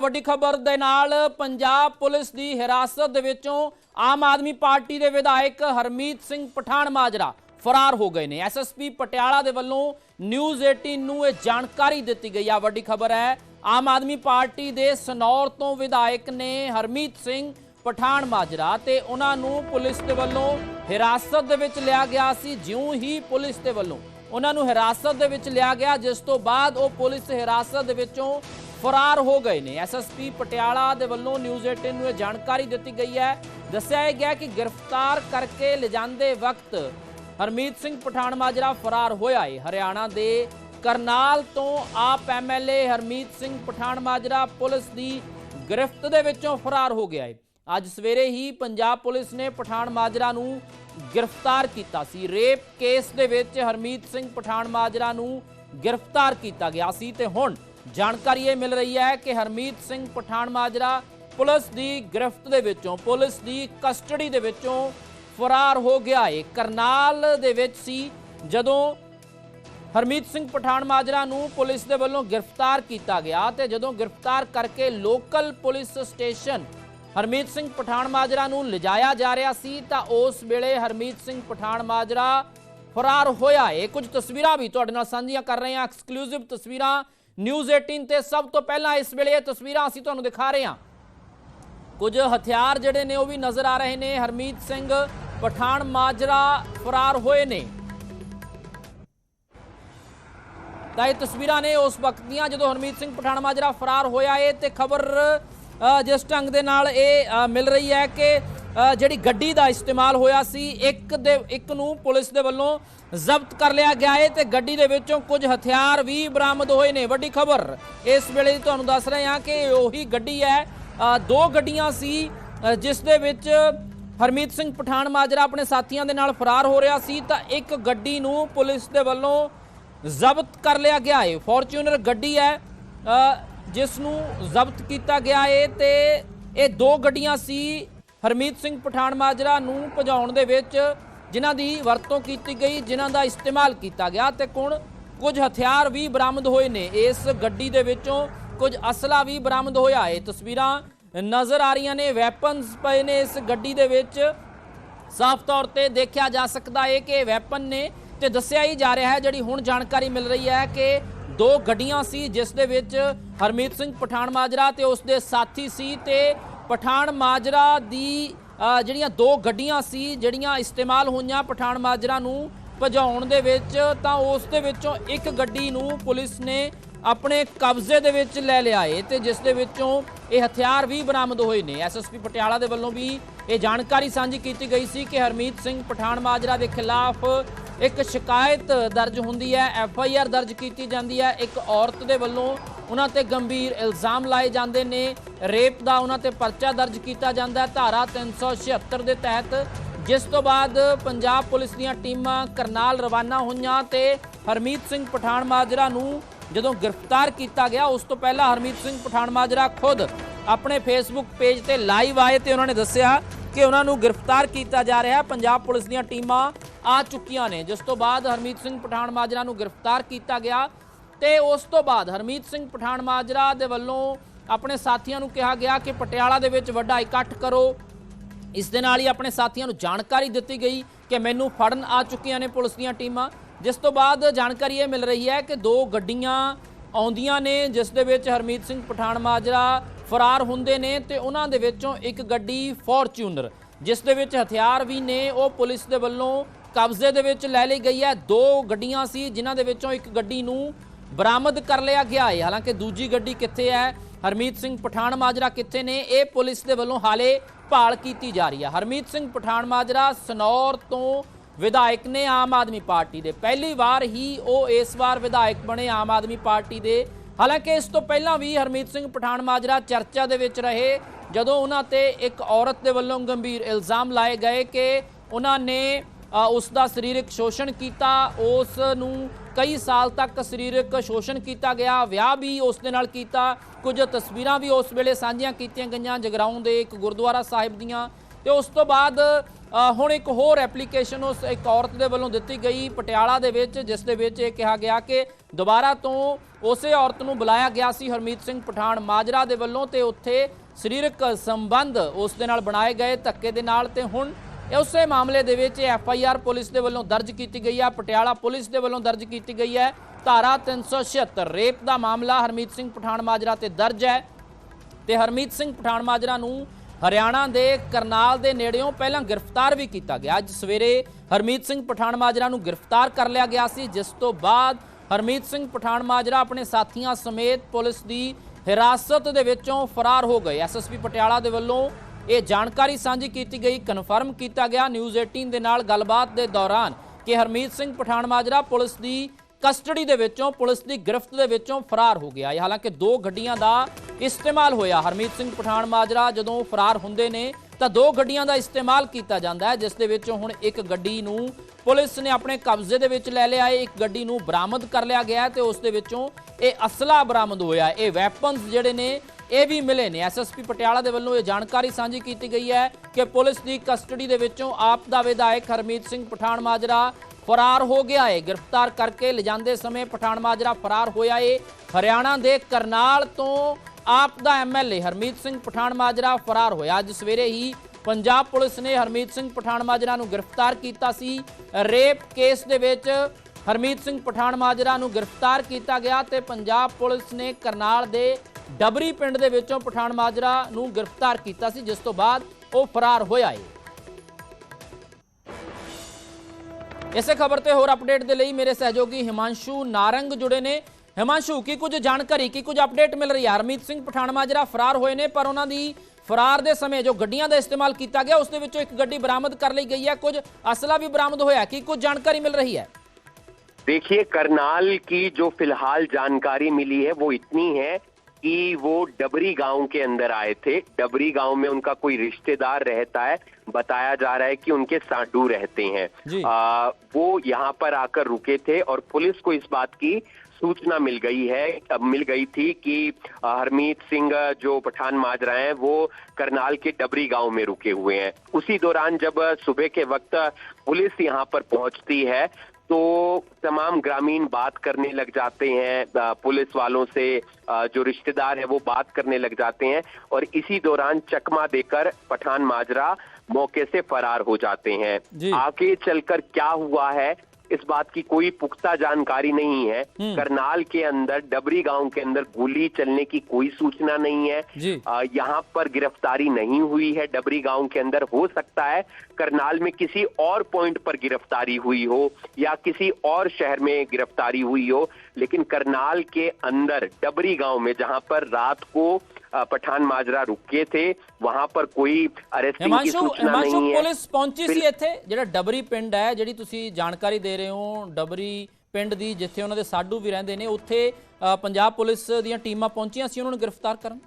ਵੱਡੀ ਖਬਰ ਦੇ ਨਾਲ ਪੰਜਾਬ ਪੁਲਿਸ ਦੀ ਹਿਰਾਸਤ ਦੇ ਵਿੱਚੋਂ ਆਮ ਆਦਮੀ ਪਾਰਟੀ ਦੇ ਵਿਧਾਇਕ ਹਰਮੀਤ ਸਿੰਘ ਪਠਾਨ ਮਾਜਰਾ ਫਰਾਰ ਹੋ ਗਏ ਨੇ। ਐਸਐਸਪੀ ਪਟਿਆਲਾ ਦੇ ਵੱਲੋਂ ਨਿਊਜ਼ 18 ਨੂੰ ਇਹ ਜਾਣਕਾਰੀ ਦਿੱਤੀ ਗਈ। ਆ ਵੱਡੀ ਖਬਰ ਹੈ, ਆਮ ਆਦਮੀ ਪਾਰਟੀ ਦੇ ਸਨੌਰ ਤੋਂ ਵਿਧਾਇਕ ਨੇ ਹਰਮੀਤ ਸਿੰਘ ਪਠਾਨ ਮਾਜਰਾ ਤੇ ਉਹਨਾਂ ਨੂੰ ਪੁਲਿਸ ਦੇ ਵੱਲੋਂ ਹਿਰਾਸਤ ਦੇ ਵਿੱਚ ਲਿਆ ਗਿਆ ਸੀ। ਜਿਉਂ ਹੀ ਪੁਲਿਸ ਦੇ ਵੱਲੋਂ ਉਹਨਾਂ ਨੂੰ ਹਿਰਾਸਤ ਦੇ ਵਿੱਚ ਲਿਆ ਗਿਆ, ਜਿਸ ਤੋਂ ਬਾਅਦ ਉਹ ਪੁਲਿਸ ਹਿਰਾਸਤ ਦੇ ਵਿੱਚੋਂ ਫਰਾਰ ਹੋ ਗਏ ਨੇ। ਐਸਐਸਪੀ ਪਟਿਆਲਾ ਦੇ ਵੱਲੋਂ ਨਿਊਜ਼ 18 ਨੂੰ ਇਹ ਜਾਣਕਾਰੀ ਦਿੱਤੀ ਗਈ ਹੈ। ਦੱਸਿਆ ਇਹ ਗਿਆ ਕਿ ਗ੍ਰਿਫਤਾਰ ਕਰਕੇ ਲਿਜਾਂਦੇ ਵਕਤ ਹਰਮੀਤ ਸਿੰਘ ਪਠਾਨ ਮਾਜਰਾ ਫਰਾਰ ਹੋਇਆ ਹੈ ਹਰਿਆਣਾ ਦੇ ਕਰਨਾਲ ਤੋਂ ਆਪ ਐਮਐਲਏ ਹਰਮੀਤ ਸਿੰਘ ਪਠਾਨ ਮਾਜਰਾ ਪੁਲਿਸ ਦੀ ਗ੍ਰਿਫਤ ਦੇ ਵਿੱਚੋਂ ਫਰਾਰ ਹੋ ਗਿਆ ਹੈ ਅੱਜ ਸਵੇਰੇ ਹੀ ਪੰਜਾਬ ਪੁਲਿਸ ਨੇ ਪਠਾਨ ਮਾਜਰਾ ਨੂੰ ਗ੍ਰਿਫਤਾਰ ਕੀਤਾ ਸੀ। ਰੇਪ ਕੇਸ ਦੇ ਵਿੱਚ ਹਰਮੀਤ ਸਿੰਘ ਪਠਾਨ ਮਾਜਰਾ ਨੂੰ ਗ੍ਰਿਫਤਾਰ ਕੀਤਾ ਗਿਆ ਸੀ ਤੇ ਹੁਣ ਜਾਣਕਾਰੀ ਇਹ ਮਿਲ ਰਹੀ ਹੈ ਕਿ ਹਰਮੀਤ ਸਿੰਘ ਪਠਾਨ ਮਾਜਰਾ ਪੁਲਿਸ ਦੀ ਗ੍ਰਿਫਤ ਦੇ ਵਿੱਚੋਂ, ਪੁਲਿਸ ਦੀ ਕਸਟਡੀ ਦੇ ਵਿੱਚੋਂ ਫਰਾਰ ਹੋ ਗਿਆ ਹੈ ਕਰਨਾਲ ਦੇ ਵਿੱਚ ਸੀ, ਜਦੋਂ ਹਰਮੀਤ ਸਿੰਘ ਪਠਾਨ ਮਾਜਰਾ ਨੂੰ ਪੁਲਿਸ ਦੇ ਵੱਲੋਂ ਗ੍ਰਿਫਤਾਰ ਕੀਤਾ ਗਿਆ ਤੇ ਜਦੋਂ ਗ੍ਰਿਫਤਾਰ ਕਰਕੇ local police station Harmeet Singh Pathan Majra ਨੂੰ ਲਿਜਾਇਆ ਜਾ ਰਿਹਾ ਸੀ, ਤਾਂ ਉਸ ਵੇਲੇ ਹਰਮੀਤ ਸਿੰਘ ਪਠਾਨ ਮਾਜਰਾ ਫਰਾਰ ਹੋਇਆ ਏ। ਕੁਝ ਤਸਵੀਰਾਂ ਵੀ ਤੁਹਾਡੇ ਨਾਲ ਸਾਂਝੀਆਂ ਕਰ ਰਹੇ ਹਾਂ। ਐਕਸਕਲੂਸਿਵ ਤਸਵੀਰਾਂ ਨਿਊਜ਼ 18 ਤੇ ਸਭ ਤੋਂ ਪਹਿਲਾਂ ਇਸ ਵੇਲੇ ਇਹ ਤਸਵੀਰਾਂ ਅਸੀਂ ਤੁਹਾਨੂੰ ਦਿਖਾ ਰਹੇ ਹਾਂ। ਕੁਝ ਹਥਿਆਰ ਜਿਹੜੇ ਨੇ ਉਹ ਵੀ ਨਜ਼ਰ ਆ ਰਹੇ ਨੇ। ਹਰਮੀਤ ਸਿੰਘ ਪਠਾਨ ਮਾਜਰਾ ਫਰਾਰ ਹੋਏ ਨੇ। ਤਾਂ ਇਹ ਤਸਵੀਰਾਂ ਨੇ ਉਸ ਵਕਤ ਦੀਆਂ ਜਦੋਂ ਹਰਮੀਤ ਸਿੰਘ ਪਠਾਨ ਮਾਜਰਾ ਫਰਾਰ ਹੋਇਆ ਏ ਤੇ ਖਬਰ ਜਿਸ ਢੰਗ ਦੇ ਨਾਲ ਇਹ ਮਿਲ ਰਹੀ ਹੈ ਕਿ ਜਿਹੜੀ ਗੱਡੀ ਦਾ ਇਸਤੇਮਾਲ ਹੋਇਆ ਸੀ, ਇੱਕ ਦੇ, ਇੱਕ ਨੂੰ ਪੁਲਿਸ ਦੇ ਵੱਲੋਂ ਜ਼ਬਤ ਕਰ ਲਿਆ ਗਿਆ ਹੈ ਤੇ ਗੱਡੀ ਦੇ ਵਿੱਚੋਂ ਕੁਝ ਹਥਿਆਰ ਵੀ ਬਰਾਮਦ ਹੋਏ ਨੇ। ਵੱਡੀ ਖਬਰ ਇਸ ਵੇਲੇ ਤੁਹਾਨੂੰ ਦੱਸ ਰਹੇ ਹਾਂ ਕਿ ਉਹੀ ਗੱਡੀ ਹੈ। ਦੋ ਗੱਡੀਆਂ ਸੀ ਜਿਸ ਦੇ ਵਿੱਚ ਹਰਮੀਤ ਸਿੰਘ ਪਠਾਨ ਮਾਜਰਾ ਆਪਣੇ ਸਾਥੀਆਂ ਦੇ ਨਾਲ ਫਰਾਰ ਹੋ ਰਿਹਾ ਸੀ ਤਾਂ ਇੱਕ ਗੱਡੀ ਨੂੰ ਪੁਲਿਸ ਦੇ ਵੱਲੋਂ ਜ਼ਬਤ ਕਰ ਲਿਆ ਗਿਆ ਹੈ ਫੋਰਚੂਨਰ ਗੱਡੀ ਹੈ ਜਿਸ ਨੂੰ ਜ਼ਬਤ ਕੀਤਾ ਗਿਆ ਹੈ ਤੇ ਇਹ ਦੋ ਗੱਡੀਆਂ ਸੀ ਹਰਮੀਤ ਸਿੰਘ ਪਠਾਨ ਮਾਜਰਾ ਨੂੰ ਭਜਾਉਣ ਦੇ ਵਿੱਚ ਜਿਨ੍ਹਾਂ ਦੀ ਵਰਤੋਂ ਕੀਤੀ ਗਈ, ਜਿਨ੍ਹਾਂ ਦਾ ਇਸਤੇਮਾਲ ਕੀਤਾ ਗਿਆ ਤੇ ਕੁਣ ਕੁਝ ਹਥਿਆਰ ਵੀ ਬਰਾਮਦ ਹੋਏ ਨੇ। ਇਸ ਗੱਡੀ ਦੇ ਵਿੱਚੋਂ ਕੁਝ ਅਸਲਾ ਵੀ ਬਰਾਮਦ ਹੋਇਆ। ਹੈ ਤਸਵੀਰਾਂ ਨਜ਼ਰ ਆ ਰਹੀਆਂ ਨੇ। ਵੈਪਨਸ ਪਏ ਨੇ। ਇਸ ਗੱਡੀ ਦੇ ਵਿੱਚ ਸਾਫ਼ ਤੌਰ ਤੇ ਦੇਖਿਆ ਜਾ ਸਕਦਾ ਹੈ ਕਿ ਵੈਪਨ ਨੇ ਤੇ ਦੱਸਿਆ ਹੀ ਜਾ ਰਿਹਾ ਹੈ, ਜਿਹੜੀ ਹੁਣ ਜਾਣਕਾਰੀ ਮਿਲ ਰਹੀ ਹੈ ਕਿ ਦੋ ਗੱਡੀਆਂ ਸੀ, ਜਿਸ ਦੇ ਵਿੱਚ ਹਰਮੀਤ ਸਿੰਘ ਪਠਾਨ ਮਾਜਰਾ ਤੇ ਉਸ ਦੇ ਸਾਥੀ ਸੀ ਤੇ ਪਠਾਨ ਮਾਜਰਾ ਦੀ ਜਿਹੜੀਆਂ ਦੋ ਗੱਡੀਆਂ ਸੀ, ਜਿਹੜੀਆਂ ਇਸਤੇਮਾਲ ਹੋਈਆਂ ਪਠਾਨ ਮਾਜਰਾ ਨੂੰ ਭਜਾਉਣ ਦੇ ਵਿੱਚ, ਤਾਂ ਉਸ ਦੇ ਵਿੱਚੋਂ ਇੱਕ ਗੱਡੀ ਨੂੰ ਪੁਲਿਸ ਨੇ ਆਪਣੇ ਕਬਜ਼ੇ ਦੇ ਵਿੱਚ ਲੈ ਲਿਆ ਏ ਤੇ ਜਿਸ ਦੇ ਵਿੱਚੋਂ ਇਹ ਹਥਿਆਰ ਵੀ ਬਰਾਮਦ ਹੋਏ ਨੇ। ਐਸਐਸਪੀ ਪਟਿਆਲਾ ਦੇ ਵੱਲੋਂ ਵੀ ਇਹ ਜਾਣਕਾਰੀ ਸਾਂਝੀ ਕੀਤੀ ਗਈ ਸੀ ਕਿ ਹਰਮੀਤ ਸਿੰਘ ਪਠਾਨ ਮਾਜਰਾ ਦੇ ਖਿਲਾਫ ਇੱਕ ਸ਼ਿਕਾਇਤ ਦਰਜ ਹੁੰਦੀ ਹੈ, ਐਫ ਆਈ ਆਰ ਦਰਜ ਕੀਤੀ ਜਾਂਦੀ ਹੈ। ਇੱਕ ਔਰਤ ਦੇ ਵੱਲੋਂ ਉਹਨਾਂ ਤੇ ਗੰਭੀਰ ਇਲਜ਼ਾਮ ਲਾਏ ਜਾਂਦੇ ਨੇ। ਰੇਪ ਦਾ ਉਹਨਾਂ ਤੇ ਪਰਚਾ ਦਰਜ ਕੀਤਾ ਜਾਂਦਾ ਹੈ। ਧਾਰਾ 376 ਦੇ ਤਹਿਤ ਜਿਸ ਤੋਂ ਬਾਅਦ ਪੰਜਾਬ ਪੁਲਿਸ ਦੀਆਂ ਟੀਮਾਂ ਕਰਨਾਲ ਰਵਾਨਾ ਹੋਈਆਂ ਤੇ ਹਰਮੀਤ ਸਿੰਘ ਪਠਾਨ ਮਾਜਰਾ ਨੂੰ ਜਦੋਂ ਗ੍ਰਿਫਤਾਰ ਕੀਤਾ ਗਿਆ, ਉਸ ਤੋਂ ਪਹਿਲਾਂ ਹਰਮੀਤ ਸਿੰਘ ਪਠਾਨ ਮਾਜਰਾ ਖੁਦ ਆਪਣੇ ਫੇਸਬੁੱਕ ਪੇਜ ਤੇ ਲਾਈਵ ਆਏ ਤੇ ਉਹਨਾਂ ਨੇ ਦੱਸਿਆ ਕਿ ਉਹਨਾਂ ਨੂੰ ਗ੍ਰਿਫਤਾਰ ਕੀਤਾ ਜਾ ਰਿਹਾ ਹੈ। ਪੰਜਾਬ ਪੁਲਿਸ ਦੀਆਂ ਟੀਮਾਂ ਆ ਚੁੱਕੀਆਂ ਨੇ। ਜਿਸ ਤੋਂ ਬਾਅਦ ਹਰਮੀਤ ਸਿੰਘ ਪਠਾਨ ਮਾਜਰਾ ਨੂੰ ਗ੍ਰਿਫਤਾਰ ਕੀਤਾ ਗਿਆ ਤੇ ਉਸ ਤੋਂ ਬਾਅਦ ਹਰਮੀਤ ਸਿੰਘ ਪਠਾਨ ਮਾਜਰਾ ਦੇ ਵੱਲੋਂ ਆਪਣੇ ਸਾਥੀਆਂ ਨੂੰ ਕਿਹਾ ਗਿਆ ਕਿ ਪਟਿਆਲਾ ਦੇ ਵਿੱਚ ਵੱਡਾ ਇਕੱਠ ਕਰੋ। ਇਸ ਦੇ ਨਾਲ ਹੀ ਆਪਣੇ ਸਾਥੀਆਂ ਨੂੰ ਜਾਣਕਾਰੀ ਦਿੱਤੀ ਗਈ ਕਿ ਮੈਨੂੰ ਫੜਨ ਆ ਚੁੱਕੀਆਂ ਨੇ ਪੁਲਿਸ ਦੀਆਂ ਟੀਮਾਂ। ਜਿਸ ਤੋਂ ਬਾਅਦ ਜਾਣਕਾਰੀ ਇਹ ਮਿਲ ਰਹੀ ਹੈ ਕਿ ਦੋ ਗੱਡੀਆਂ ਆਉਂਦੀਆਂ ਨੇ, ਜਿਸ ਦੇ ਵਿੱਚ ਹਰਮੀਤ ਸਿੰਘ ਪਠਾਨ ਮਾਜਰਾ ਫਰਾਰ ਹੁੰਦੇ ਨੇ ਤੇ ਉਹਨਾਂ ਦੇ ਵਿੱਚੋਂ ਇੱਕ ਗੱਡੀ ਫੋਰਚੂਨਰ, ਜਿਸ ਦੇ ਵਿੱਚ ਹਥਿਆਰ ਵੀ ਨੇ, ਉਹ ਪੁਲਿਸ ਦੇ ਵੱਲੋਂ ਕਬਜ਼ੇ ਦੇ ਵਿੱਚ ਲੈ ਲਈ ਗਈ ਹੈ। ਦੋ ਗੱਡੀਆਂ ਸੀ, ਜਿਨ੍ਹਾਂ ਦੇ ਵਿੱਚੋਂ ਇੱਕ ਗੱਡੀ ਨੂੰ ਬਰਾਮਦ ਕਰ ਲਿਆ ਗਿਆ ਹੈ। ਹਾਲਾਂਕਿ ਦੂਜੀ ਗੱਡੀ ਕਿੱਥੇ ਹੈ? ਹਰਮੀਤ ਸਿੰਘ ਪਠਾਨ ਮਾਜਰਾ ਕਿੱਥੇ ਨੇ? ਇਹ ਪੁਲਿਸ ਦੇ ਵੱਲੋਂ ਹਾਲੇ ਭਾਲ ਕੀਤੀ ਜਾ ਰਹੀ ਹੈ। ਹਰਮੀਤ ਸਿੰਘ ਪਠਾਨ ਮਾਜਰਾ ਸਨੌਰ ਤੋਂ ਵਿਧਾਇਕ ਨੇ ਆਮ ਆਦਮੀ ਪਾਰਟੀ ਦੇ। ਪਹਿਲੀ ਵਾਰ ਹੀ ਉਹ ਇਸ ਵਾਰ ਵਿਧਾਇਕ ਬਣੇ ਆਮ ਆਦਮੀ ਪਾਰਟੀ ਦੇ। ਹਾਲਾਂਕਿ ਇਸ ਤੋਂ ਪਹਿਲਾਂ ਵੀ ਹਰਮੀਤ ਸਿੰਘ ਪਠਾਨ ਮਾਜਰਾ ਚਰਚਾ ਦੇ ਵਿੱਚ ਰਹੇ, ਜਦੋਂ ਉਹਨਾਂ ਤੇ ਇੱਕ ਔਰਤ ਦੇ ਵੱਲੋਂ ਗੰਭੀਰ ਇਲਜ਼ਾਮ ਲਾਏ ਗਏ ਕਿ ਉਹਨਾਂ ਨੇ ਉਸ ਦਾ ਸਰੀਰਕ ਸ਼ੋਸ਼ਣ ਕੀਤਾ, ਉਸ ਨੂੰ ਕਈ ਸਾਲ ਤੱਕ ਸਰੀਰਕ ਸ਼ੋਸ਼ਣ ਕੀਤਾ ਗਿਆ, ਵਿਆਹ ਵੀ ਉਸ ਦੇ ਨਾਲ ਕੀਤਾ, ਕੁਝ ਤਸਵੀਰਾਂ ਵੀ ਉਸ ਵੇਲੇ ਸਾਂਝੀਆਂ ਕੀਤੀਆਂ ਗਈਆਂ ਜਗਰਾਉਂ ਦੇ ਇੱਕ ਗੁਰਦੁਆਰਾ ਸਾਹਿਬ ਦੀਆਂ। ਤੇ ਉਸ ਤੋਂ ਬਾਅਦ ਹੁਣ ਇੱਕ ਹੋਰ ਐਪਲੀਕੇਸ਼ਨ ਉਸ ਇੱਕ ਔਰਤ ਦੇ ਵੱਲੋਂ ਦਿੱਤੀ ਗਈ ਪਟਿਆਲਾ ਦੇ ਵਿੱਚ, ਜਿਸ ਦੇ ਵਿੱਚ ਇਹ ਕਿਹਾ ਗਿਆ ਕਿ ਦੁਬਾਰਾ ਤੋਂ ਉਸੇ ਔਰਤ ਨੂੰ ਬੁਲਾਇਆ ਗਿਆ ਸੀ, ਹਰਮੀਤ ਸਿੰਘ ਪਠਾਨ ਮਾਜਰਾ ਦੇ ਵੱਲੋਂ ਤੇ ਉੱਥੇ ਸਰੀਰਕ ਸੰਬੰਧ ਉਸ ਦੇ ਨਾਲ ਬਣਾਏ ਗਏ ਧੱਕੇ ਦੇ ਨਾਲ ਤੇ ਹੁਣ ਉਸੇ ਮਾਮਲੇ ਦੇ ਵਿੱਚ ਐਫ ਆਈ ਆਰ ਪੁਲਿਸ ਦੇ ਵੱਲੋਂ ਦਰਜ ਕੀਤੀ ਗਈ ਹੈ ਪਟਿਆਲਾ ਪੁਲਿਸ ਦੇ ਵੱਲੋਂ ਦਰਜ ਕੀਤੀ ਗਈ ਹੈ। ਧਾਰਾ 376 ਰੇਪ ਦਾ ਮਾਮਲਾ ਹਰਮੀਤ ਸਿੰਘ ਪਠਾਨ ਮਾਜਰਾ ਤੇ ਦਰਜ ਹੈ ਤੇ ਹਰਮੀਤ ਸਿੰਘ ਪਠਾਨ ਮਾਜਰਾ ਨੂੰ ਹਰਿਆਣਾ ਦੇ ਕਰਨਾਲ ਦੇ ਨੇੜਿਓਂ ਪਹਿਲਾਂ ਗ੍ਰਿਫਤਾਰ ਵੀ ਕੀਤਾ ਗਿਆ। ਅੱਜ ਸਵੇਰੇ ਹਰਮੀਤ ਸਿੰਘ ਪਠਾਨ ਮਾਜਰਾ ਨੂੰ ਗ੍ਰਿਫਤਾਰ ਕਰ ਲਿਆ ਗਿਆ ਸੀ, ਜਿਸ ਤੋਂ ਬਾਅਦ ਹਰਮੀਤ ਸਿੰਘ ਪਠਾਨ ਮਾਜਰਾ ਆਪਣੇ ਸਾਥੀਆਂ ਸਮੇਤ ਪੁਲਿਸ ਦੀ ਹਿਰਾਸਤ ਦੇ ਵਿੱਚੋਂ ਫਰਾਰ ਹੋ ਗਏ। ਐਸਐਸਪੀ ਪਟਿਆਲਾ ਦੇ ਵੱਲੋਂ ਇਹ ਜਾਣਕਾਰੀ ਸਾਂਝੀ ਕੀਤੀ ਗਈ, ਕਨਫਰਮ ਕੀਤਾ ਗਿਆ। ਨਿਊਜ਼ 18 ਦੇ ਨਾਲ ਗੱਲਬਾਤ ਦੇ ਦੌਰਾਨ ਕਿ ਹਰਮੀਤ ਸਿੰਘ ਪਠਾਨ ਮਾਜਰਾ ਪੁਲਿਸ ਦੀ ਕਸਟਡੀ ਦੇ ਵਿੱਚੋਂ, ਪੁਲਿਸ ਦੀ ਗ੍ਰਿਫਤ ਦੇ ਵਿੱਚੋਂ ਫਰਾਰ ਹੋ ਗਿਆ। ਹੈ ਹਾਲਾਂਕਿ ਦੋ ਗੱਡੀਆਂ ਦਾ ਇਸਤੇਮਾਲ ਹੋਇਆ। ਹਰਮੀਤ ਸਿੰਘ ਪਠਾਨ ਮਾਜਰਾ ਜਦੋਂ ਫਰਾਰ ਹੁੰਦੇ ਨੇ ਤਾਂ ਦੋ ਗੱਡੀਆਂ ਦਾ ਇਸਤੇਮਾਲ ਕੀਤਾ ਜਾਂਦਾ ਹੈ, ਜਿਸ ਦੇ ਵਿੱਚੋਂ ਹੁਣ ਇੱਕ ਗੱਡੀ ਨੂੰ ਪੁਲਿਸ ਨੇ ਆਪਣੇ ਕਬਜ਼ੇ ਦੇ ਵਿੱਚ ਲੈ ਲਿਆ ਹੈ, ਇੱਕ ਗੱਡੀ ਨੂੰ ਬਰਾਮਦ ਕਰ ਲਿਆ ਗਿਆ ਹੈ ਤੇ ਉਸ ਦੇ ਵਿੱਚੋਂ ਇਹ ਅਸਲਾ ਬਰਾਮਦ ਹੋਇਆ ਇਹ ਵੈਪਨਸ ਜਿਹੜੇ ਨੇ, ਇਹ ਵੀ ਮਿਲੇ ਨੇ। ਐਸਐਸਪੀ ਪਟਿਆਲਾ ਦੇ ਵੱਲੋਂ ਇਹ ਜਾਣਕਾਰੀ ਸਾਂਝੀ ਕੀਤੀ ਗਈ ਹੈ ਕਿ ਪੁਲਿਸ ਦੀ ਕਸਟਡੀ ਦੇ ਵਿੱਚੋਂ ਆਪ ਦਾ ਵਿਧਾਇਕ ਹਰਮੀਤ ਸਿੰਘ ਪਠਾਨ ਮਾਜਰਾ ਫਰਾਰ ਹੋ ਗਿਆ ਹੈ। ਗ੍ਰਿਫਤਾਰ ਕਰਕੇ ਲਿਜਾਂਦੇ ਸਮੇਂ ਪਠਾਨ ਮਾਜਰਾ ਫਰਾਰ ਹੋਇਆ ਏ। ਹਰਿਆਣਾ ਦੇ ਕਰਨਾਲ ਤੋਂ ਆਪ ਦਾ ਐਮਐਲਏ ਹਰਮੀਤ ਸਿੰਘ ਪਠਾਨ ਮਾਜਰਾ ਫਰਾਰ ਹੋਇਆ। ਅੱਜ ਸਵੇਰੇ ਹੀ ਪੰਜਾਬ ਪੁਲਿਸ ਨੇ ਹਰਮੀਤ ਸਿੰਘ ਪਠਾਨ ਮਾਜਰਾ ਨੂੰ ਗ੍ਰਿਫਤਾਰ ਕੀਤਾ ਸੀ। ਰੇਪ ਕੇਸ ਦੇ ਵਿੱਚ ਹਰਮੀਤ ਸਿੰਘ ਪਠਾਨ ਮਾਜਰਾ ਨੂੰ ਗ੍ਰਿਫਤਾਰ ਕੀਤਾ ਗਿਆ ਤੇ ਪੰਜਾਬ ਪੁਲਿਸ ਨੇ ਕਰਨਾਲ ਦੇ ਡਬਰੀ ਪਿੰਡ ਦੇ ਵਿੱਚੋਂ ਪਠਾਨ ਮਾਜਰਾ ਨੂੰ ਗ੍ਰਿਫਤਾਰ ਕੀਤਾ ਸੀ, ਜਿਸ ਤੋਂ ਬਾਅਦ ਉਹ ਫਰਾਰ ਹੋਇਆ ਹੈ ਇਸੇ ਖਬਰ ਤੇ ਹੋਰ ਅਪਡੇਟ ਦੇ ਲਈ ਮੇਰੇ ਸਹਿਯੋਗੀ ਹਿਮਾਂਸ਼ੂ ਨਾਰੰਗ ਜੁੜੇ ਨੇ। ਹਿਮਾਂਸ਼ੂ ਕੀ ਕੁਝ ਜਾਣਕਾਰੀ ਕੀ ਕੁਝ ਅਪਡੇਟ ਮਿਲ ਰਹੀ ਹੈ ਹਰਮੀਤ ਸਿੰਘ ਪਠਾਨ ਮਾਜਰਾ ਫਰਾਰ ਹੋਏ ਨੇ ਪਰ ਉਹਨਾਂ ਦੀ ਫਰਾਰ ਦੇ ਸਮੇਂ ਜੋ ਗੱਡੀਆਂ ਦਾ ਇਸਤੇਮਾਲ ਕੀਤਾ ਗਿਆ ਉਸ ਦੇ ਵਿੱਚੋਂ ਇੱਕ ਗੱਡੀ ਬਰਾਮਦ ਕਰ ਲਈ ਗਈ ਹੈ ਕੁਝ ਅਸਲਾ ਵੀ ਬਰਾਮਦ ਹੋਇਆ ਕੀ ਕੁਝ ਜਾਣਕਾਰੀ ਮਿਲ ਰਹੀ ਹੈ देखिए करनाल की जो फिलहाल जानकारी मिली है वो इतनी है कि वो डबरी गांव के अंदर आए थे डबरी गांव में उनका कोई रिश्तेदार रहता है बताया जा रहा है कि उनके साडू रहते हैं जी। आ, वो यहाँ पर आकर रुके थे और पुलिस को इस बात की सूचना मिल गई है अब मिल गई थी कि हरमीत सिंह जो पठान माजरा हैं वो करनाल के डबरी गाँव में रुके हुए हैं। उसी दौरान जब सुबह के वक्त पुलिस यहाँ पर पहुँचती है तो तमाम ग्रामीण बात करने लग जाते हैं पुलिस वालों से जो रिश्तेदार है वो बात करने लग जाते हैं और इसी दौरान चकमा देकर पठान माजरा मौके से फरार हो जाते हैं। आगे चलकर क्या हुआ है इस बात की कोई पुख्ता जानकारी नहीं है। हम्म। करनाल के अंदर डबरी गाँव के अंदर गोली चलने की कोई सूचना नहीं है। यहाँ पर गिरफ्तारी नहीं हुई है डबरी गाँव के अंदर हो सकता है करनाल में किसी और पॉइंट पर गिरफ्तारी हुई हो या किसी और शहर में गिरफ्तारी हुई हो लेकिन करनाल के अंदर डबरी गाँव में जहाँ पर रात को पठान माजरा रुके थे वहां पर कोई अरेस्टिंग की ਹਿਮਾਂਸ਼ੂ सूचना ਹਿਮਾਂਸ਼ੂ नहीं है ਪੁਲਿਸ ਪਹੁੰਚੀ ਸੀ ਬਿਲ- ਇੱਥੇ ਜਿਹੜਾ ਡਬਰੀ ਪਿੰਡ ਹੈ ਜਿਹੜੀ ਤੁਸੀਂ ਜਾਣਕਾਰੀ ਦੇ ਰਹੇ ਹੋ ਡਬਰੀ ਪਿੰਡ ਦੀ ਜਿੱਥੇ ਉਹਨਾਂ ਦੇ ਸਾਡੂ ਵੀ ਰਹਿੰਦੇ ਨੇ ਉੱਥੇ ਅ, ਪੰਜਾਬ ਪੁਲਿਸ ਦੀਆਂ ਟੀਮਾਂ ਪਹੁੰਚੀਆਂ ਸੀ ਉਹਨਾਂ ਨੂੰ ਗ੍ਰਿਫਤਾਰ ਕਰਨ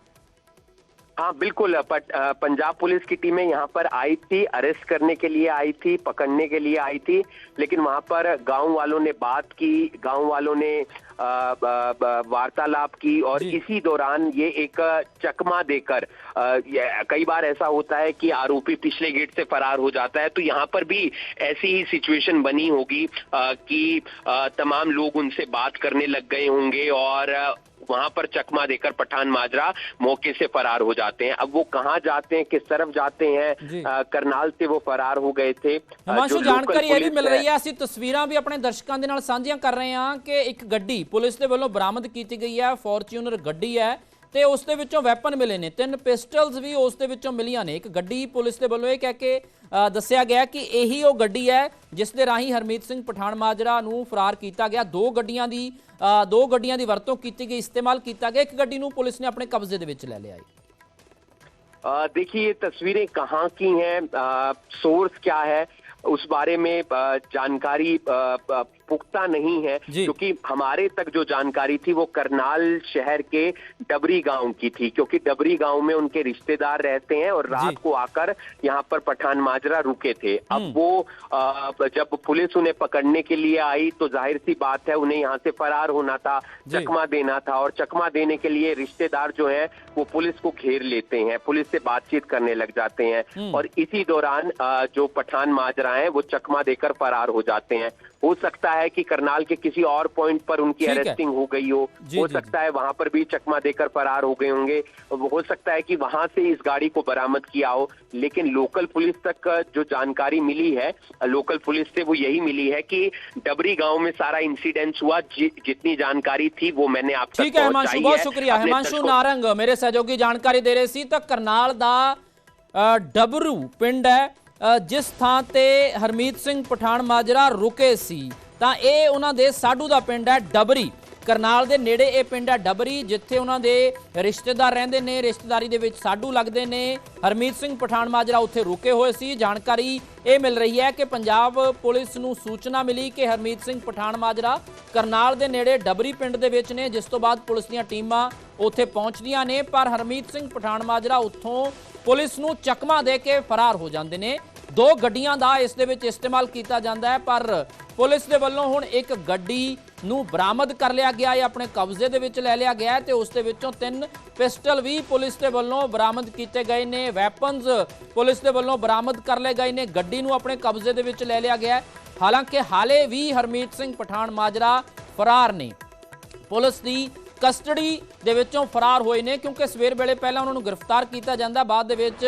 हाँ बिल्कुल पट, पंजाब पुलिस की टीमें यहाँ पर आई थी अरेस्ट करने के लिए आई थी पकड़ने के लिए आई थी लेकिन वहाँ पर गाँव वालों ने बात की गाँव वालों ने वार्तालाप की और इसी दौरान ये एक चकमा देकर कई बार ऐसा होता है कि आरोपी पिछले गेट से फरार हो जाता है तो यहाँ पर भी ऐसी ही सिचुएशन बनी होगी कि तमाम लोग उनसे बात करने लग गए होंगे और वहां पर चकमा देकर पठान माजरा मौके से फरार हो जाते हैं अब वो कहाँ जाते हैं किस तरफ जाते जी। हैं अ, करनाल से वो फरार हो गए थे अ, ਹਿਮਾਂਸ਼ੂ जो local ਜਾਣਕਾਰੀ ਇਹ ਵੀ पुलिस ਮਿਲ है- ਰਹੀ ਹੈ ਅਸੀਂ ਤਸਵੀਰਾਂ ਵੀ ਆਪਣੇ ਦਰਸ਼ਕਾਂ ਦੇ ਨਾਲ ਸਾਂਝੀਆਂ ਕਰ ਰਹੇ ਹਾਂ ਕਿ ਇੱਕ ਗੱਡੀ ਪੁਲਿਸ ਦੇ ਵੱਲੋਂ ਬਰਾਮਦ ਕੀਤੀ ਗਈ ਹੈ ਫੋਰਚੂਨਰ ਗੱਡੀ ਹੈ ਤੇ ਉਸ ਦੇ ਵਿੱਚੋਂ ਵੈਪਨ ਮਿਲੇ ਨੇ ਤਿੰਨ ਪਿਸਟਲਸ ਵੀ ਉਸ ਦੇ ਵਿੱਚੋਂ ਮਿਲੀਆਂ ਨੇ ਇੱਕ ਗੱਡੀ ਪੁਲਿਸ ਦੇ ਵੱਲੋਂ ਇਹ ਕਹਿ ਕੇ ਅ, ਦੱਸਿਆ ਗਿਆ ਕਿ ਇਹੀ ਉਹ ਗੱਡੀ ਹੈ ਜਿਸ ਦੇ ਰਾਹੀਂ ਹਰਮੀਤ ਸਿੰਘ ਪਠਾਨ ਮਾਜਰਾ ਨੂੰ ਫਰਾਰ ਕੀਤਾ ਗਿਆ ਦੋ ਗੱਡੀਆਂ ਦੀ ਅ, ਦੋ ਗੱਡੀਆਂ ਦੀ ਵਰਤੋਂ ਕੀਤੀ ਗਈ ਇਸਤੇਮਾਲ ਕੀਤਾ ਗਿਆ ਇੱਕ ਗੱਡੀ ਨੂੰ ਪੁਲਿਸ ਨੇ ਆਪਣੇ ਕਬਜ਼ੇ ਦੇ ਵਿੱਚ ਲੈ ਲਿਆ ਹੈ अ, देखिए ये तस्वीरें कहाँ की हैं सोर्स क्या है उस बारे में अ, जानकारी अ, अ, पुख्ता नहीं है। क्योंकि हमारे तक जो जानकारी थी वो करनाल शहर के डबरी गाँव की थी क्योंकि डबरी गाँव में उनके रिश्तेदार रहते हैं और रात को आकर यहाँ पर पठान माजरा रुके थे अब हम्म। वो अ, जब पुलिस उन्हें पकड़ने के लिए आई तो ज़ाहिर सी बात है उन्हें यहाँ से फरार होना था चकमा देना था और चकमा देने के लिए रिश्तेदार जो है वो पुलिस को घेर लेते हैं पुलिस से बातचीत करने लग जाते हैं हम्म। और इसी दौरान जो पठान माजरा है वो चकमा देकर फरार हो जाते हैं हो सकता है कि करनाल के किसी और पॉइंट पर उनकी अरेस्टिंग हो। गई हो। जी, हो जी, सकता जी. है वहाँ पर भी चकमा देकर फरार हो गए होंगे। हो सकता है कि वहाँ से इस गाड़ी को बरामद किया हो लेकिन लोकल पुलिस तक जो जानकारी मिली है लोकल पुलिस से वो यही मिली है कि डबरी गाँव में सारा इंसिडेंट हुआ। जि, जितनी जानकारी थी वो मैंने आप ठीक है हिमांशु बहुत शुक्रिया। हिमांशु नारंग मेरे सहयोगी जानकारी दे रहे थी तक करनाल का डबरू पिंड है। ਜਿਸ ਥਾਂ ਤੇ ਹਰਮੀਤ ਸਿੰਘ ਪਠਾਨ ਮਾਜਰਾ ਰੁਕੇ ਸੀ, ਤਾਂ ਇਹ ਉਹਨਾਂ ਦੇ ਸਾਡੂ ਦਾ ਪਿੰਡ ਹੈ ਡਬਰੀ। ਕਰਨਾਲ ਦੇ ਨੇੜੇ ਇਹ ਪਿੰਡ ਹੈ ਡਬਰੀ, ਜਿੱਥੇ ਉਹਨਾਂ ਦੇ ਰਿਸ਼ਤੇਦਾਰ ਰਹਿੰਦੇ ਨੇ, ਰਿਸ਼ਤੇਦਾਰੀ ਦੇ ਵਿੱਚ ਸਾਡੂ ਲੱਗਦੇ ਨੇ। ਹਰਮੀਤ ਸਿੰਘ ਪਠਾਨ ਮਾਜਰਾ ਉੱਥੇ ਰੁਕੇ ਹੋਏ ਸੀ। ਜਾਣਕਾਰੀ ਇਹ ਮਿਲ ਰਹੀ ਹੈ ਕਿ ਪੰਜਾਬ ਪੁਲਿਸ ਨੂੰ ਸੂਚਨਾ ਮਿਲੀ ਕਿ ਹਰਮੀਤ ਸਿੰਘ ਪਠਾਨ ਮਾਜਰਾ ਕਰਨਾਲ ਦੇ ਨੇੜੇ ਡਬਰੀ ਪਿੰਡ ਦੇ ਵਿੱਚ ਨੇ, ਜਿਸ ਤੋਂ ਬਾਅਦ ਪੁਲਿਸ ਦੀਆਂ ਟੀਮਾਂ ਉੱਥੇ ਪਹੁੰਚਦੀਆਂ ਨੇ, ਪਰ ਹਰਮੀਤ ਸਿੰਘ ਪਠਾਨ ਮਾਜਰਾ ਉੱਥੋਂ ਪੁਲਿਸ ਨੂੰ ਚਕਮਾ ਦੇ ਕੇ ਫਰਾਰ ਹੋ ਜਾਂਦੇ ਨੇ। ਦੋ ਗੱਡੀਆਂ ਦਾ ਇਸ ਦੇ ਵਿੱਚ ਇਸਤੇਮਾਲ ਕੀਤਾ ਜਾਂਦਾ ਹੈ, ਪਰ ਪੁਲਿਸ ਦੇ ਵੱਲੋਂ ਹੁਣ ਇੱਕ ਗੱਡੀ ਨੂੰ ਬਰਾਮਦ ਕਰ ਲਿਆ ਗਿਆ ਹੈ, ਆਪਣੇ ਕਬਜ਼ੇ ਦੇ ਵਿੱਚ ਲੈ ਲਿਆ ਗਿਆ ਹੈ ਤੇ ਉਸ ਦੇ ਵਿੱਚੋਂ ਤਿੰਨ ਪਿਸਟਲ ਵੀ ਪੁਲਿਸ ਦੇ ਵੱਲੋਂ ਬਰਾਮਦ ਕੀਤੇ ਗਏ ਨੇ ਵੈਪਨਸ ਪੁਲਿਸ ਦੇ ਵੱਲੋਂ ਬਰਾਮਦ ਕਰ ਲਏ ਗਏ ਨੇ, ਗੱਡੀ ਨੂੰ ਆਪਣੇ ਕਬਜ਼ੇ ਦੇ ਵਿੱਚ ਲੈ ਲਿਆ ਗਿਆ ਹਾਲਾਂਕਿ ਹਾਲੇ ਵੀ ਹਰਮੀਤ ਸਿੰਘ ਪਠਾਨ ਮਾਜਰਾ ਫਰਾਰ ਨੇ। ਪੁਲਿਸ ਦੀ ਕਸਟਡੀ ਦੇ ਵਿੱਚੋਂ ਫਰਾਰ ਹੋਏ ਨੇ ਕਿਉਂਕਿ ਸਵੇਰ ਵੇਲੇ ਪਹਿਲਾਂ ਉਹਨਾਂ ਨੂੰ ਗ੍ਰਿਫਤਾਰ ਕੀਤਾ ਜਾਂਦਾ। ਬਾਅਦ ਦੇ ਵਿੱਚ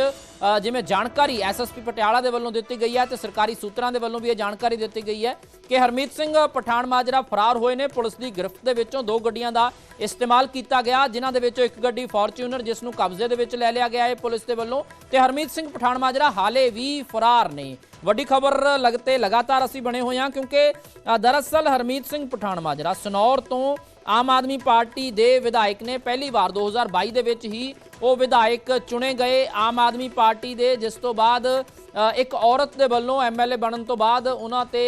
ਜਿਵੇਂ ਜਾਣਕਾਰੀ ਐਸਐਸਪੀ ਪਟਿਆਲਾ ਦੇ ਵੱਲੋਂ ਦਿੱਤੀ ਗਈ ਹੈ ਤੇ ਸਰਕਾਰੀ ਸੂਤਰਾਂ ਦੇ ਵੱਲੋਂ ਵੀ ਇਹ ਜਾਣਕਾਰੀ ਦਿੱਤੀ ਗਈ ਹੈ ਕਿ ਹਰਮੀਤ ਸਿੰਘ ਪਠਾਨ ਮਾਜਰਾ ਫਰਾਰ ਹੋਏ ਨੇ। ਪੁਲਿਸ ਦੀ ਗ੍ਰਿਫਤ ਦੇ ਵਿੱਚੋਂ ਦੋ ਗੱਡੀਆਂ ਦਾ ਇਸਤੇਮਾਲ ਕੀਤਾ ਗਿਆ, ਜਿਨ੍ਹਾਂ ਦੇ ਵਿੱਚੋਂ ਇੱਕ ਗੱਡੀ ਫੋਰਚੂਨਰ ਜਿਸ ਨੂੰ ਕਬਜ਼ੇ ਦੇ ਵਿੱਚ ਲੈ ਲਿਆ ਗਿਆ ਹੈ ਪੁਲਿਸ ਦੇ ਵੱਲੋਂ ਤੇ ਹਰਮੀਤ ਸਿੰਘ ਪਠਾਨ ਮਾਜਰਾ ਹਾਲੇ ਵੀ ਫਰਾਰ ਨੇ। ਵੱਡੀ ਖਬਰ ਲਗਤੇ ਲਗਾਤਾਰ ਅਸੀਂ ਬਣੇ ਹੋਏ ਹਾਂ ਕਿਉਂਕਿ ਦਰਅਸਲ ਹਰਮੀਤ ਸਿੰਘ ਪਠਾਨ ਮਾਜਰਾ ਸਨੌਰ ਤੋਂ ਆਮ ਆਦਮੀ ਪਾਰਟੀ ਦੇ ਵਿਧਾਇਕ ਨੇ ਪਹਿਲੀ ਵਾਰ 2022 ਦੇ ਵਿੱਚ ਹੀ ਉਹ ਵਿਧਾਇਕ ਚੁਣੇ ਗਏ। ਆਮ ਆਦਮੀ ਪਾਰਟੀ ਦੇ ਜਿਸ ਤੋਂ ਬਾਅਦ ਇੱਕ ਔਰਤ ਦੇ ਵੱਲੋਂ ਐਮਐਲਏ ਬਣਨ ਤੋਂ ਬਾਅਦ ਉਹਨਾਂ ਤੇ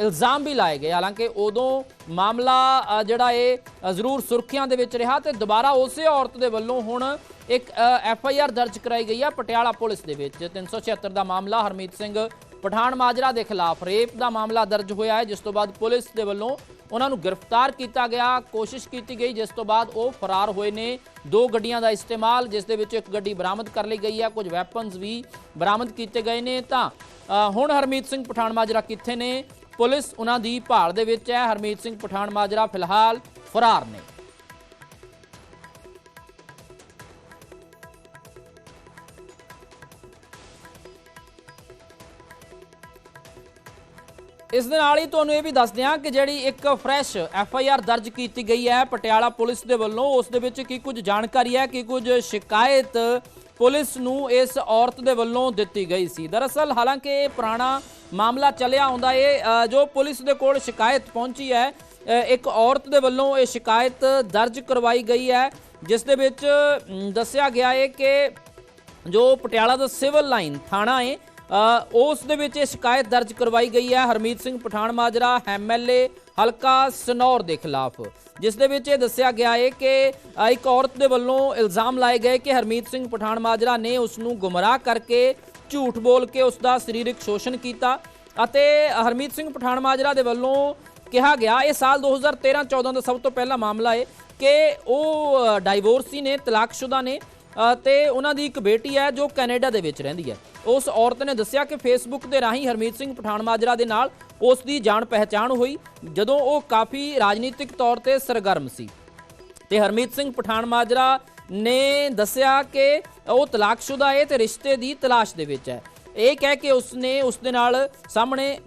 ਇਲਜ਼ਾਮ ਵੀ ਲਾਏ ਗਏ। ਹਾਲਾਂਕਿ ਉਦੋਂ ਮਾਮਲਾ ਜਿਹੜਾ ਇਹ ਜ਼ਰੂਰ ਸੁਰਖੀਆਂ ਦੇ ਵਿੱਚ ਰਿਹਾ ਤੇ ਦੁਬਾਰਾ ਉਸੇ ਔਰਤ ਦੇ ਵੱਲੋਂ ਹੁਣ ਇੱਕ ਐਫ ਆਈ ਆਰ ਦਰਜ ਕਰਾਈ ਗਈ ਹੈ ਪਟਿਆਲਾ ਪੁਲਿਸ ਦੇ ਵਿੱਚ। 376 ਦਾ ਮਾਮਲਾ ਹਰਮੀਤ ਸਿੰਘ ਪਠਾਨ ਮਾਜਰਾ ਦੇ ਖਿਲਾਫ ਰੇਪ ਦਾ ਮਾਮਲਾ ਦਰਜ ਹੋਇਆ ਹੈ, ਜਿਸ ਤੋਂ ਬਾਅਦ ਪੁਲਿਸ ਦੇ ਵੱਲੋਂ ਉਹਨਾਂ ਨੂੰ ਗ੍ਰਿਫਤਾਰ ਕੀਤਾ ਗਿਆ, ਕੋਸ਼ਿਸ਼ ਕੀਤੀ ਗਈ, ਜਿਸ ਤੋਂ ਬਾਅਦ ਉਹ ਫਰਾਰ ਹੋਏ ਨੇ। ਦੋ ਗੱਡੀਆਂ ਦਾ ਇਸਤੇਮਾਲ, ਜਿਸ ਦੇ ਵਿੱਚ ਇੱਕ ਗੱਡੀ ਬਰਾਮਦ ਕਰ ਲਈ ਗਈ ਹੈ, ਕੁਝ ਵੈਪਨਸ ਵੀ ਬਰਾਮਦ ਕੀਤੇ ਗਏ ਨੇ। ਤਾਂ ਹੁਣ ਹਰਮੀਤ ਸਿੰਘ ਪਠਾਨ ਮਾਜਰਾ ਕਿੱਥੇ ਨੇ? ਪੁਲਿਸ ਉਹਨਾਂ ਦੀ ਭਾਲ ਦੇ ਵਿੱਚ ਹੈ। ਹਰਮੀਤ ਸਿੰਘ ਪਠਾਨ ਮਾਜਰਾ ਫਿਲਹਾਲ ਫਰਾਰ ਨੇ। ਇਸ ਦੇ ਨਾਲ ਹੀ ਤੁਹਾਨੂੰ ਇਹ ਵੀ ਦੱਸਦੇ ਹਾਂ ਕਿ ਜਿਹੜੀ ਇੱਕ ਫਰੈਸ਼ ਐਫ ਆਈ ਆਰ ਦਰਜ ਕੀਤੀ ਗਈ ਹੈ ਪਟਿਆਲਾ ਪੁਲਿਸ ਦੇ ਵੱਲੋਂ, ਉਸ ਦੇ ਵਿੱਚ ਕੀ ਕੁਝ ਜਾਣਕਾਰੀ ਹੈ, ਕਿ ਕੁਝ ਸ਼ਿਕਾਇਤ ਪੁਲਿਸ ਨੂੰ ਇਸ ਔਰਤ ਦੇ ਵੱਲੋਂ ਦਿੱਤੀ ਗਈ ਸੀ। ਦਰਅਸਲ ਹਾਲਾਂਕਿ ਇਹ ਪੁਰਾਣਾ ਮਾਮਲਾ ਚੱਲਿਆ ਆਉਂਦਾ ਏ ਜੋ ਪੁਲਿਸ ਦੇ ਕੋਲ ਸ਼ਿਕਾਇਤ ਪਹੁੰਚੀ ਹੈ ਇੱਕ ਔਰਤ ਦੇ ਵੱਲੋਂ ਇਹ ਸ਼ਿਕਾਇਤ ਦਰਜ ਕਰਵਾਈ ਗਈ ਹੈ, ਜਿਸ ਦੇ ਵਿੱਚ ਦੱਸਿਆ ਗਿਆ ਹੈ ਕਿ ਜੋ ਪਟਿਆਲਾ ਦਾ ਸਿਵਲ ਲਾਈਨ ਥਾਣਾ ਹੈ ਉਸ ਦੇ ਵਿੱਚ ਇਹ ਸ਼ਿਕਾਇਤ ਦਰਜ ਕਰਵਾਈ ਗਈ ਹੈ ਹਰਮੀਤ ਸਿੰਘ ਪਠਾਨ ਮਾਜਰਾ ਐਮਐਲਏ ਹਲਕਾ ਸਨੌਰ ਦੇ ਖਿਲਾਫ। ਜਿਸ ਦੇ ਵਿੱਚ ਇਹ ਦੱਸਿਆ ਗਿਆ ਹੈ ਕਿ ਇੱਕ ਔਰਤ ਦੇ ਵੱਲੋਂ ਇਲਜ਼ਾਮ ਲਾਏ ਗਏ ਕਿ ਹਰਮੀਤ ਸਿੰਘ ਪਠਾਨ ਮਾਜਰਾ ਨੇ ਉਸ ਨੂੰ ਗੁੰਮਰਾਹ ਕਰਕੇ ਝੂਠ ਬੋਲ ਕੇ ਉਸ ਦਾ ਸਰੀਰਕ ਸ਼ੋਸ਼ਣ ਕੀਤਾ ਅਤੇ ਹਰਮੀਤ ਸਿੰਘ ਪਠਾਨ ਮਾਜਰਾ ਦੇ ਵੱਲੋਂ ਕਿਹਾ ਗਿਆ ਇਹ ਸਾਲ 2013-14 ਦਾ ਸਭ ਤੋਂ ਪਹਿਲਾ ਮਾਮਲਾ ਹੈ ਕਿ ਉਹ ਅ, ਡਾਈਵੋਰਸੀ ਨੇ ਤਲਾਕਸ਼ੁਦਾ ਨੇ ਅ, ਤੇ ਉਹਨਾਂ ਦੀ ਇੱਕ ਬੇਟੀ ਹੈ ਜੋ ਕੈਨੇਡਾ ਦੇ ਵਿੱਚ ਰਹਿੰਦੀ ਹੈ। ਉਸ ਔਰਤ ਨੇ ਦੱਸਿਆ ਕਿ ਫੇਸਬੁੱਕ ਦੇ ਰਾਹੀਂ ਹਰਮੀਤ ਸਿੰਘ ਪਠਾਨ ਮਾਜਰਾ ਦੇ ਨਾਲ ਉਸ ਦੀ ਜਾਣ ਪਹਿਚਾਣ ਹੋਈ, ਜਦੋਂ ਉਹ ਕਾਫੀ ਰਾਜਨੀਤਿਕ ਤੌਰ ਤੇ ਸਰਗਰਮ ਸੀ। ਤੇ ਹਰਮੀਤ ਸਿੰਘ ਪਠਾਨ ਮਾਜਰਾ ਨੇ ਦੱਸਿਆ ਕਿ ਉਹ ਤਲਾਕਸ਼ੁਦਾ ਹੈ ਤੇ ਰਿਸ਼ਤੇ ਦੀ ਤਲਾਸ਼ ਦੇ ਵਿੱਚ ਹੈ। ਇਹ ਕਹਿ ਕੇ ਉਸਨੇ ਉਸ ਦੇ ਨਾਲ ਸਾਹਮਣੇ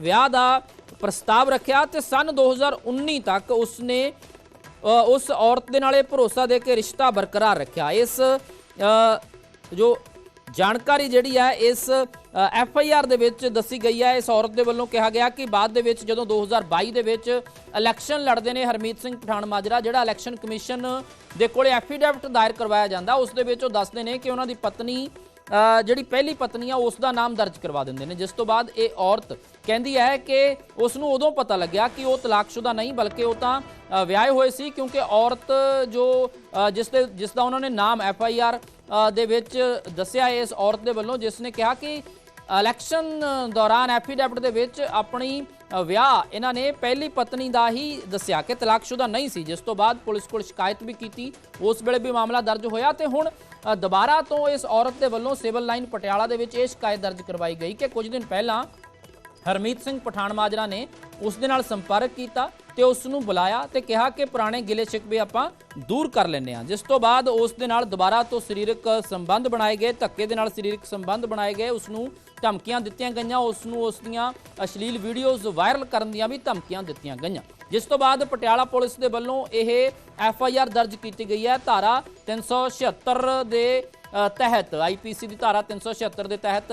ਵਿਆਹ ਦਾ ਪ੍ਰਸਤਾਵ ਰੱਖਿਆ ਤੇ ਸਨ 2019 ਤੱਕ ਉਸਨੇ ਉਸ ਔਰਤ ਦੇ ਨਾਲ ਇਹ ਭਰੋਸਾ ਦੇ ਕੇ ਰਿਸ਼ਤਾ ਬਰਕਰਾਰ ਰੱਖਿਆ। ਇਸ ਜੋ ਜਾਣਕਾਰੀ ਜਿਹੜੀ ਹੈ ਇਸ ਐਫ ਆਈ ਆਰ ਦੇ ਵਿੱਚ ਦੱਸੀ ਗਈ ਹੈ। ਇਸ ਔਰਤ ਦੇ ਵੱਲੋਂ ਕਿਹਾ ਗਿਆ ਕਿ ਬਾਅਦ ਦੇ ਵਿੱਚ ਜਦੋਂ 2022 ਦੇ ਵਿੱਚ ਇਲੈਕਸ਼ਨ ਲੜਦੇ ਨੇ ਹਰਮੀਤ ਸਿੰਘ ਪਠਾਨ ਮਾਜਰਾ ਜਿਹੜਾ ਇਲੈਕਸ਼ਨ ਕਮਿਸ਼ਨ ਦੇ ਕੋਲੇ ਐਫੀਡੈਵਿਟ ਦਾਇਰ ਕਰਵਾਇਆ ਜਾਂਦਾ, ਉਸ ਦੇ ਵਿੱਚ ਉਹ ਦੱਸਦੇ ਨੇ ਕਿ ਉਹਨਾਂ ਦੀ ਪਤਨੀ ਜਿਹੜੀ ਪਹਿਲੀ ਪਤਨੀ ਆ, ਉਸ ਦਾ ਨਾਮ ਦਰਜ ਕਰਵਾ ਦਿੰਦੇ ਨੇ। ਜਿਸ ਤੋਂ ਬਾਅਦ ਇਹ ਔਰਤ ਕਹਿੰਦੀ ਹੈ ਕਿ ਉਸ ਨੂੰ ਉਦੋਂ ਪਤਾ ਲੱਗਿਆ ਕਿ ਉਹ ਤਲਾਕਸ਼ੁਦਾ ਨਹੀਂ, ਬਲਕਿ ਉਹ ਤਾਂ ਵਿਆਹੇ ਹੋਏ ਸੀ, ਕਿਉਂਕਿ ਔਰਤ ਜੋ ਜਿਸ ਦੇ, ਜਿਸ ਦਾ ਉਹਨਾਂ ਨੇ ਨਾਮ ਐਫ ਆਈ ਆਰ ਦੇ ਵਿੱਚ ਦੱਸਿਆ ਇਸ ਔਰਤ ਦੇ ਵੱਲੋਂ, ਜਿਸ ਨੇ ਕਿਹਾ ਕਿ ਇਲੈਕਸ਼ਨ ਦੌਰਾਨ ਐਫੀਡੈਵਿਟ ਦੇ ਵਿੱਚ ਆਪਣੀ ਵਿਆਹ ਇਹਨਾਂ ਨੇ ਪਹਿਲੀ ਪਤਨੀ ਦਾ ਹੀ ਦੱਸਿਆ ਕਿ ਤਲਾਕਸ਼ੁਦਾ ਨਹੀਂ ਸੀ, ਜਿਸ ਤੋਂ ਬਾਅਦ ਪੁਲਿਸ ਕੋਲ ਸ਼ਿਕਾਇਤ ਵੀ ਕੀਤੀ। ਉਸ ਵੇਲੇ ਵੀ ਮਾਮਲਾ ਦਰਜ ਹੋਇਆ ਤੇ ਹੁਣ ਦੁਬਾਰਾ ਤੋਂ ਇਸ ਔਰਤ ਦੇ ਵੱਲੋਂ ਸਿਵਲ ਲਾਈਨ ਪਟਿਆਲਾ ਦੇ ਵਿੱਚ ਇਹ ਸ਼ਿਕਾਇਤ ਦਰਜ ਕਰਵਾਈ ਗਈ ਕਿ ਕੁਝ ਦਿਨ ਪਹਿਲਾਂ ਹਰਮੀਤ ਸਿੰਘ ਪਠਾਨ ਮਾਜਰਾ ਨੇ ਉਸ ਦੇ ਨਾਲ ਸੰਪਰਕ ਕੀਤਾ ਤੇ ਉਸ ਨੂੰ ਬੁਲਾਇਆ ਤੇ ਕਿਹਾ ਕਿ ਪੁਰਾਣੇ ਗਿਲੇ ਸ਼ਿਕਵੇ ਆਪਾਂ ਦੂਰ ਕਰ ਲੈਂਦੇ ਹਾਂ। ਜਿਸ ਤੋਂ ਬਾਅਦ ਉਸ ਦੇ ਨਾਲ ਦੁਬਾਰਾ ਤੋਂ ਸਰੀਰਕ ਸੰਬੰਧ ਬਣਾਏ ਗਏ, ਧੱਕੇ ਦੇ ਨਾਲ ਸਰੀਰਕ ਸੰਬੰਧ ਬਣਾਏ ਗਏ, ਉਸ ਨੂੰ ਧਮਕੀਆਂ ਦਿੱਤੀਆਂ ਗਈਆਂ, ਉਸ ਨੂੰ ਉਸ ਦੀਆਂ ਅਸ਼ਲੀਲ ਵੀਡੀਓਜ਼ ਵਾਇਰਲ ਕਰਨ ਦੀਆਂ ਵੀ ਧਮਕੀਆਂ ਦਿੱਤੀਆਂ ਗਈਆਂ। ਜਿਸ ਤੋਂ ਬਾਅਦ ਪਟਿਆਲਾ ਪੁਲਿਸ ਦੇ ਵੱਲੋਂ ਇਹ ਐਫ ਆਈ ਆਰ ਦਰਜ ਕੀਤੀ ਗਈ ਹੈ। ਧਾਰਾ 376 ਦੇ ਤਹਿਤ ਆਈਪੀਸੀ ਦੀ ਧਾਰਾ 376 ਦੇ ਤਹਿਤ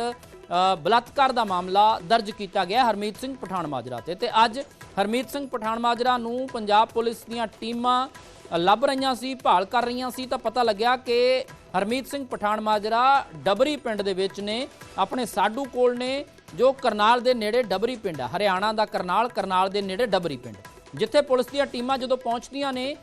ਬਲਾਤਕਾਰ ਦਾ ਮਾਮਲਾ ਦਰਜ ਕੀਤਾ ਗਿਆ ਹਰਮੀਤ ਸਿੰਘ ਪਠਾਨ ਮਾਜਰਾ ਤੇ। ਤੇ ਅੱਜ ਹਰਮੀਤ ਸਿੰਘ ਪਠਾਨ ਮਾਜਰਾ ਨੂੰ ਪੰਜਾਬ ਪੁਲਿਸ ਦੀਆਂ ਟੀਮਾਂ ਲੱਭ ਰਹੀਆਂ ਸੀ, ਭਾਲ ਕਰ ਰਹੀਆਂ ਸੀ ਤਾਂ ਪਤਾ ਲੱਗਿਆ ਕਿ ਹਰਮੀਤ ਸਿੰਘ ਪਠਾਨ ਮਾਜਰਾ ਡਬਰੀ ਪਿੰਡ ਦੇ ਵਿੱਚ ਨੇ, ਆਪਣੇ ਸਾਡੂ ਕੋਲ ਨੇ, ਜੋ ਕਰਨਾਲ ਦੇ ਨੇੜੇ ਡਬਰੀ ਪਿੰਡ ਹੈ ਹਰਿਆਣਾ ਦਾ ਕਰਨਾਲ ਕਰਨਾਲ ਦੇ ਨੇੜੇ ਡਬਰੀ ਪਿੰਡ। ਜਿੱਥੇ ਪੁਲਿਸ ਦੀਆਂ ਟੀਮਾਂ ਜਦੋਂ ਪਹੁੰਚਦੀਆਂ ਨੇ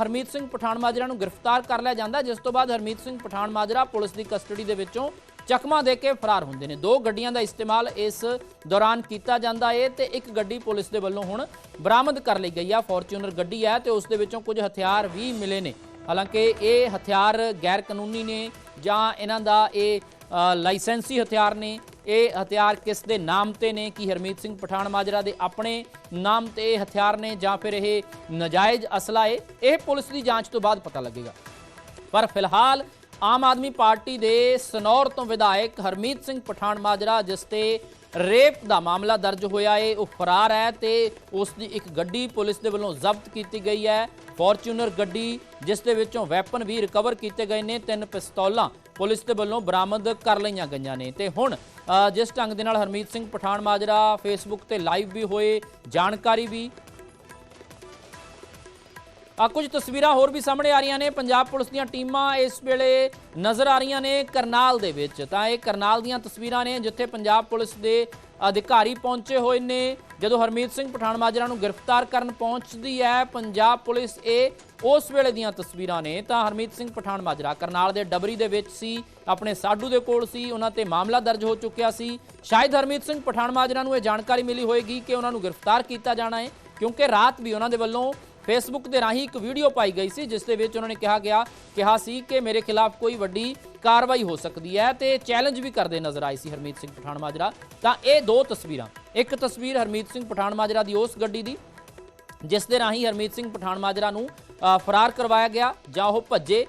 ਹਰਮੀਤ ਸਿੰਘ ਪਠਾਨ ਮਾਜਰਾ ਨੂੰ ਗ੍ਰਿਫਤਾਰ ਕਰ ਲਿਆ ਜਾਂਦਾ। ਜਿਸ ਤੋਂ ਬਾਅਦ ਹਰਮੀਤ ਸਿੰਘ ਪਠਾਨ ਮਾਜਰਾ ਪੁਲਿਸ ਦੀ ਕਸਟਡੀ ਦੇ ਵਿੱਚੋਂ ਚਕਮਾ ਦੇ ਕੇ ਫਰਾਰ ਹੁੰਦੇ ਨੇ। ਦੋ ਗੱਡੀਆਂ ਦਾ ਇਸਤੇਮਾਲ ਇਸ ਦੌਰਾਨ ਕੀਤਾ ਜਾਂਦਾ ਏ ਤੇ ਇੱਕ ਗੱਡੀ ਪੁਲਿਸ ਦੇ ਵੱਲੋਂ ਹੁਣ ਬਰਾਮਦ ਕਰ ਲਈ ਗਈ ਆ। ਫੋਰਚੂਨਰ ਗੱਡੀ ਹੈ ਤੇ ਉਸ ਦੇ ਵਿੱਚੋਂ ਕੁਝ ਹਥਿਆਰ ਵੀ ਮਿਲੇ ਨੇ। ਹਾਲਾਂਕਿ ਇਹ ਹਥਿਆਰ ਗੈਰ ਕਾਨੂੰਨੀ ਨੇ ਜਾਂ ਇਹਨਾਂ ਦਾ ਇਹ ਲਾਇਸੈਂਸੀ ਹਥਿਆਰ ਨੇ। ਇਹ ਹਥਿਆਰ ਕਿਸ ਦੇ ਨਾਮ ਤੇ ਨੇ? ਕੀ ਹਰਮੀਤ ਸਿੰਘ ਪਠਾਨ ਮਾਜਰਾ ਦੇ ਆਪਣੇ ਨਾਮ ਤੇ ਇਹ ਹਥਿਆਰ ਨੇ ਜਾਂ ਫਿਰ ਇਹ ਨਜਾਇਜ਼ ਅਸਲਾ ਹੈ? ਇਹ ਪੁਲਿਸ ਦੀ ਜਾਂਚ ਤੋਂ ਬਾਅਦ ਪਤਾ ਲੱਗੇਗਾ। ਪਰ ਫਿਲਹਾਲ ਆਮ ਆਦਮੀ ਪਾਰਟੀ ਦੇ ਸਨੌਰ ਤੋਂ ਵਿਧਾਇਕ ਹਰਮੀਤ ਸਿੰਘ ਪਠਾਨ ਮਾਜਰਾ, ਜਿਸ ਤੇ ਰੇਪ ਦਾ ਮਾਮਲਾ ਦਰਜ ਹੋਇਆ ਏ, ਉਹ ਫਰਾਰ ਹੈ ਤੇ ਉਸ ਦੀ ਇੱਕ ਗੱਡੀ ਪੁਲਿਸ ਦੇ ਵੱਲੋਂ ਜ਼ਬਤ ਕੀਤੀ ਗਈ ਹੈ। ਫੋਰਚੂਨਰ ਗੱਡੀ, ਜਿਸ ਦੇ ਵਿੱਚੋਂ ਵੈਪਨ ਵੀ ਰਿਕਵਰ ਕੀਤੇ ਗਏ ਨੇ, ਤਿੰਨ ਪਿਸਤੌਲਾਂ ਪੁਲਿਸ ਦੇ ਵੱਲੋਂ ਬਰਾਮਦ ਕਰ ਲਈਆਂ ਗਈਆਂ ਨੇ। ਤੇ ਹੁਣ ਜਿਸ ਢੰਗ ਦੇ ਨਾਲ ਹਰਮੀਤ ਸਿੰਘ ਪਠਾਨ ਮਾਜਰਾ ਫੇਸਬੁੱਕ ਤੇ ਲਾਈਵ ਵੀ ਹੋਏ, ਜਾਣਕਾਰੀ ਵੀ ਆ ਕੁਝ ਤਸਵੀਰਾਂ ਹੋਰ ਵੀ ਸਾਹਮਣੇ ਆ ਰਹੀਆਂ ਨੇ। ਪੰਜਾਬ ਪੁਲਿਸ ਦੀਆਂ ਟੀਮਾਂ ਇਸ ਵੇਲੇ ਨਜ਼ਰ ਆ ਰਹੀਆਂ ਨੇ ਕਰਨਾਲ ਦੇ ਵਿੱਚ। ਤਾਂ ਇਹ ਕਰਨਾਲ ਦੀਆਂ ਤਸਵੀਰਾਂ ਨੇ ਜਿੱਥੇ ਪੰਜਾਬ ਪੁਲਿਸ ਦੇ ਅਧਿਕਾਰੀ ਪਹੁੰਚੇ ਹੋਏ ਨੇ। ਜਦੋਂ ਹਰਮੀਤ ਸਿੰਘ ਪਠਾਨ ਮਾਜਰਾ ਨੂੰ ਗ੍ਰਿਫਤਾਰ ਕਰਨ ਪਹੁੰਚਦੀ ਹੈ, ਪੰਜਾਬ ਪੁਲਿਸ ਇਹ ਉਸ ਵੇਲੇ ਦੀਆਂ ਤਸਵੀਰਾਂ ਨੇ। ਤਾਂ ਹਰਮੀਤ ਸਿੰਘ ਪਠਾਨ ਮਾਜਰਾ ਕਰਨਾਲ ਦੇ ਡਬਰੀ ਦੇ ਵਿੱਚ ਸੀ, ਆਪਣੇ ਸਾਡੂ ਦੇ ਕੋਲ ਸੀ, ਉਹਨਾਂ ਤੇ ਮਾਮਲਾ ਦਰਜ ਹੋ ਚੁੱਕਿਆ ਸੀ। ਸ਼ਾਇਦ ਹਰਮੀਤ ਸਿੰਘ ਪਠਾਨ ਮਾਜਰਾ ਨੂੰ ਇਹ ਜਾਣਕਾਰੀ ਮਿਲੀ ਹੋਏਗੀ ਕਿ ਉਹਨਾਂ ਨੂੰ ਗ੍ਰਿਫਤਾਰ ਕੀਤਾ ਜਾਣਾ ਹੈ, ਕਿਉਂਕਿ ਰਾਤ ਵੀ ਉਹਨਾਂ ਦੇ ਵੱਲੋਂ ਫੇਸਬੁੱਕ ਦੇ ਰਾਹੀਂ ਇੱਕ ਵੀਡੀਓ ਪਾਈ ਗਈ ਸੀ, ਜਿਸ ਦੇ ਵਿੱਚ ਉਹਨਾਂ ਨੇ ਕਿਹਾ ਗਿਆ, ਕਿਹਾ ਸੀ ਕਿ ਮੇਰੇ ਖਿਲਾਫ ਕੋਈ ਵੱਡੀ ਕਾਰਵਾਈ ਹੋ ਸਕਦੀ ਹੈ ਤੇ ਚੈਲੰਜ ਵੀ ਕਰਦੇ ਨਜ਼ਰ ਆਈ ਸੀ ਹਰਮੀਤ ਸਿੰਘ ਪਠਾਨ ਮਾਜਰਾ। ਤਾਂ ਇਹ ਦੋ ਤਸਵੀਰਾਂ, ਇੱਕ ਤਸਵੀਰ ਹਰਮੀਤ ਸਿੰਘ ਪਠਾਨ ਮਾਜਰਾ ਦੀ ਉਸ ਗੱਡੀ ਦੀ, ਜਿਸ ਦੇ ਰਾਹੀਂ ਹਰਮੀਤ ਸਿੰਘ ਪਠਾਨ ਮਾਜਰਾ ਨੂੰ ਫਰਾਰ ਕਰਵਾਇਆ ਗਿਆ ਜਾਂ ਉਹ ਭੱਜੇ